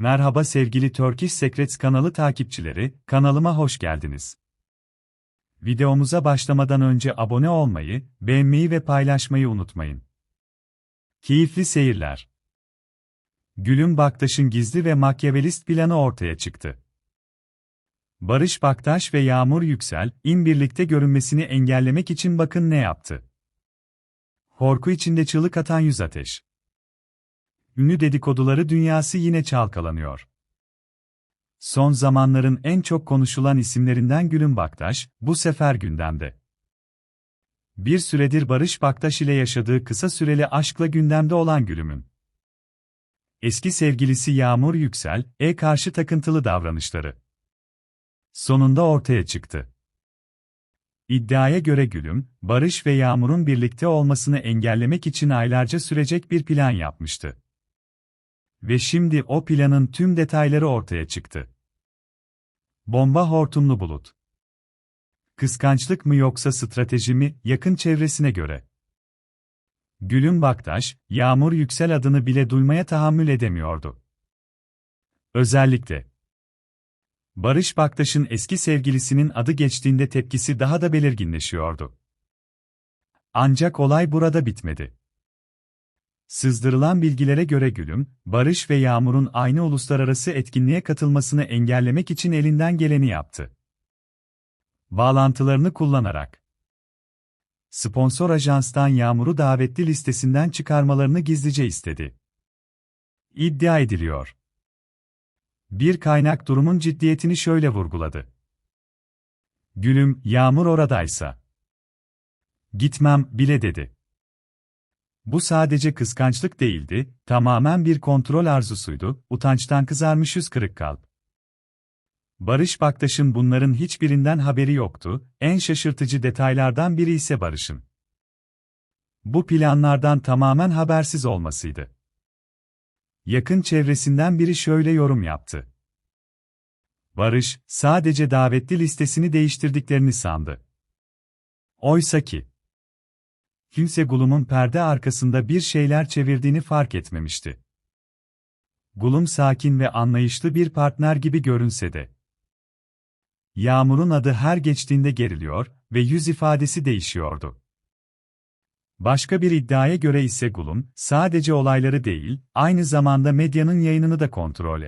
Merhaba sevgili Turkish Secrets kanalı takipçileri, kanalıma hoş geldiniz. Videomuza başlamadan önce abone olmayı, beğenmeyi ve paylaşmayı unutmayın. Keyifli seyirler. Gülüm Baktaş'ın gizli ve makyavelist planı ortaya çıktı. Barış Baktaş ve Yağmur Yüksel, in birlikte görünmesini engellemek için bakın ne yaptı. Korku içinde çığlık atan yüz ateş. Ünlü dedikoduları dünyası yine çalkalanıyor. Son zamanların en çok konuşulan isimlerinden Gülüm Baktaş, bu sefer gündemde. Bir süredir Barış Baktaş ile yaşadığı kısa süreli aşkla gündemde olan Gülüm'ün. Eski sevgilisi Yağmur Yüksel, e karşı takıntılı davranışları. Sonunda ortaya çıktı. İddiaya göre Gülüm, Barış ve Yağmur'un birlikte olmasını engellemek için aylarca sürecek bir plan yapmıştı. Ve şimdi o planın tüm detayları ortaya çıktı. Bomba hortumlu bulut. Kıskançlık mı yoksa strateji mi, yakın çevresine göre. Gülüm Baktaş, Yağmur Yüksel adını bile duymaya tahammül edemiyordu. Özellikle, Barış Baktaş'ın eski sevgilisinin adı geçtiğinde tepkisi daha da belirginleşiyordu. Ancak olay burada bitmedi. Sızdırılan bilgilere göre Gülüm, Barış ve Yağmur'un aynı uluslararası etkinliğe katılmasını engellemek için elinden geleni yaptı. Bağlantılarını kullanarak sponsor ajanstan Yağmur'u davetli listesinden çıkarmalarını gizlice istedi. İddia ediliyor. Bir kaynak durumun ciddiyetini şöyle vurguladı. Gülüm, Yağmur oradaysa. Gitmem bile dedi. Bu sadece kıskançlık değildi, tamamen bir kontrol arzusuydu, utançtan kızarmış yüz kırık kalp. Barış Baktaş'ın bunların hiçbirinden haberi yoktu, en şaşırtıcı detaylardan biri ise Barış'ın. Bu planlardan tamamen habersiz olmasıydı. Yakın çevresinden biri şöyle yorum yaptı. Barış, sadece davetli listesini değiştirdiklerini sandı. Oysa ki, kimse Gulum'un perde arkasında bir şeyler çevirdiğini fark etmemişti. Gulum sakin ve anlayışlı bir partner gibi görünse de. Yağmur'un adı her geçtiğinde geriliyor ve yüz ifadesi değişiyordu. Başka bir iddiaya göre ise Gulum, sadece olayları değil, aynı zamanda medyanın yayınını da kontrol